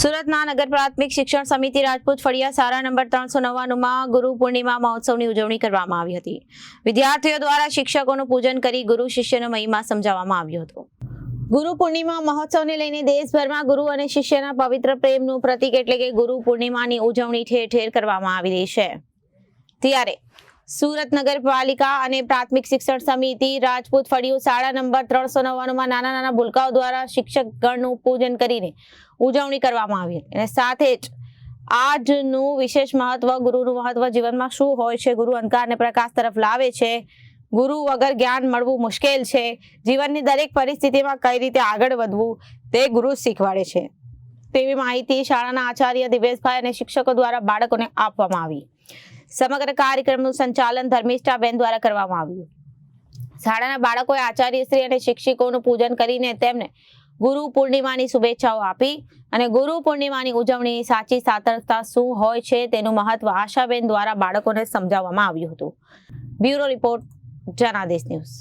સુરતના નગર પ્રાથમિક શિક્ષણ સમિતિ રાજપૂત ફળિયા સારા નંબર ત્રણસો નવ્વાણુંમાં ગુરુ પૂર્ણિમા મહોત્સવની ઉજવણી કરવામાં આવી હતી. વિદ્યાર્થીઓ દ્વારા શિક્ષકોનું પૂજન કરી ગુરુ શિષ્યનો મહિમા સમજાવવામાં આવ્યો હતો. ગુરુ પૂર્ણિમા મહોત્સવને લઈને દેશભરમાં ગુરુ અને શિષ્યના પવિત્ર પ્રેમનું પ્રતીક એટલે કે ગુરુ પૂર્ણિમાની ઉજવણી ઠેર ઠેર કરવામાં આવી રહી છે. ત્યારે સુરત નગરપાલિકા અને પ્રાથમિક શિક્ષણ સમિતિ રાજપૂત ફળિયું શાળા નંબર ત્રણસો નવ્વાણુંમાં નાના નાના ભૂલકાઓ દ્વારા શિક્ષકગણનું પૂજન કરીને ઉજવણી કરવામાં આવી અને સાથે જ આજનું વિશેષ મહત્વ, ગુરુનું મહત્વ જીવનમાં શું હોય છે, ગુરુ અંધકારને પ્રકાશ તરફ લાવે છે, ગુરુ વગર જ્ઞાન મળવું મુશ્કેલ છે, જીવનની દરેક પરિસ્થિતિમાં કઈ રીતે આગળ વધવું, તે ગુરુ શીખવાડે છે. તેવી માહિતી શાળાના આચાર્ય દિવેશભાઈ અને શિક્ષકો દ્વારા બાળકોને આપવામાં આવી. સમગ્ર કાર્યક્રમનું સંચાલન ધર્મિષ્ઠાબેન દ્વારા કરવામાં આવ્યું. શાળાના બાળકોએ આચાર્યશ્રી અને શિક્ષકોનું પૂજન કરીને તેમને ગુરુ પૂર્ણિમાની શુભેચ્છાઓ આપી અને ગુરુ પૂર્ણિમાની ઉજવણીની સાચી સાતરતા શું હોય છે તેનું મહત્વ આશાબેન દ્વારા બાળકોને સમજાવવામાં આવ્યું હતું. Bureau report Janadesh news.